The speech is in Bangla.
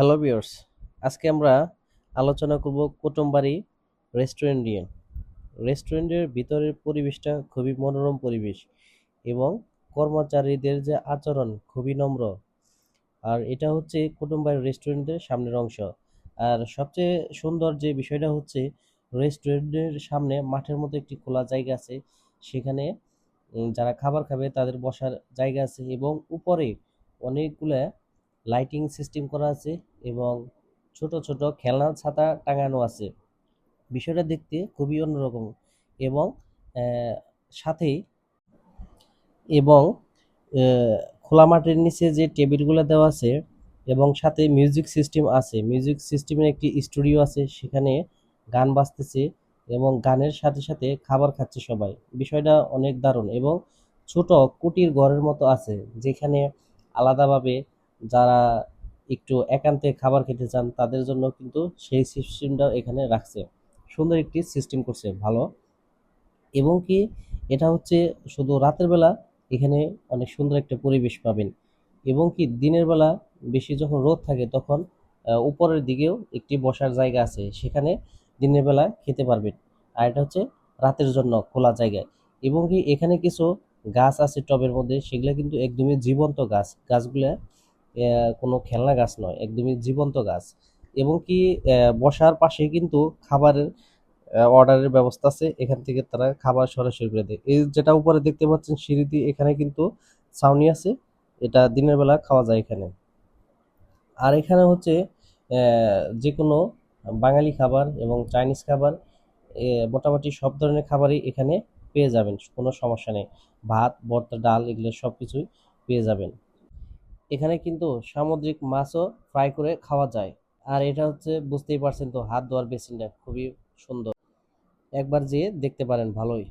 হ্যালো ভিউয়ার্স আজকে আমরা আলোচনা করব কুটুমবাড়ি রেস্টুরেন্ট নিয়ে। রেস্টুরেন্টের ভিতরের পরিবেশটা খুবই মনোরম পরিবেশ এবং কর্মচারীদের যে আচরণ খুবই নম্র। আর এটা হচ্ছে কুটুমবাড়ি রেস্টুরেন্টের সামনের অংশ। আর সবচেয়ে সুন্দর যে বিষয়টা হচ্ছে রেস্টুরেন্টের সামনে মাঠের মতো একটি খোলা জায়গা আছে। সেখানে যারা খাবার খাবে তাদের বসার জায়গা আছে এবং উপরে অনেকগুলা লাইটিং সিস্টেম করা আছে। এবং ছোট ছোট খেলনা ছাতা টাঙানো আছে। বিষয়টা দেখতে খুবই অন্যরকম এবং সাথেই এবং খোলা মাঠের নিচে যে টেবিলগুলো দেওয়া আছে এবং সাথে মিউজিক সিস্টেম আছে। মিউজিক সিস্টেমের একটি স্টুডিও আছে, সেখানে গান বাজতেছে এবং গানের সাথে সাথে খাবার খাচ্ছে সবাই। বিষয়টা অনেক দারুণ এবং ছোট কুটির ঘরের মতো আছে, যেখানে আলাদাভাবে যারা একটু একান্তে খাবার খেতে চান, তাদের জন্য কিন্তু সেই সিস্টেমটাও এখানে রাখছে। সুন্দর একটি সিস্টেম করছে, ভালো। এবং কি এটা হচ্ছে শুধু রাতের বেলা এখানে অনেক সুন্দর একটা পরিবেশ পাবেন। এবং কি দিনের বেলা বেশি যখন রোদ থাকে তখন উপরের দিকেও একটি বসার জায়গা আছে, সেখানে দিনের বেলা খেতে পারবেন। আর এটা হচ্ছে রাতের জন্য খোলা জায়গায় এবং কি এখানে কিছু গাছ আছে টবের মধ্যে, সেগুলো কিন্তু একদমই জীবন্ত গাছ। গাছগুলা কোনো খেলনা গাছ নয়, একদমই জীবন্ত গাছ। এবং কি বসার পাশে কিন্তু খাবারের অর্ডারের ব্যবস্থা আছে, এখান থেকে তারা খাবার সরাসরি করে দেয়। এই যেটা উপরে দেখতে পাচ্ছেন সিঁড়ি এখানে কিন্তু ছাউনি আছে, এটা দিনের বেলা খাওয়া যায় এখানে। আর এখানে হচ্ছে যে কোনো বাঙালি খাবার এবং চাইনিজ খাবার মোটামুটি সব ধরনের খাবারই এখানে পেয়ে যাবেন, কোনো সমস্যা নেই। ভাত, ভর্তা, ডাল, এগুলো সব কিছুই পেয়ে যাবেন। এখানে কিন্তু সামুদ্রিক মাছও ফ্রাই করে খাওয়া যায়। আর এটা হচ্ছে বুঝতেই পারছেন তো, হাত ধোয়ার বেসিনটা খুবই সুন্দর। একবার যেয়ে দেখতে পারেন, ভালোই।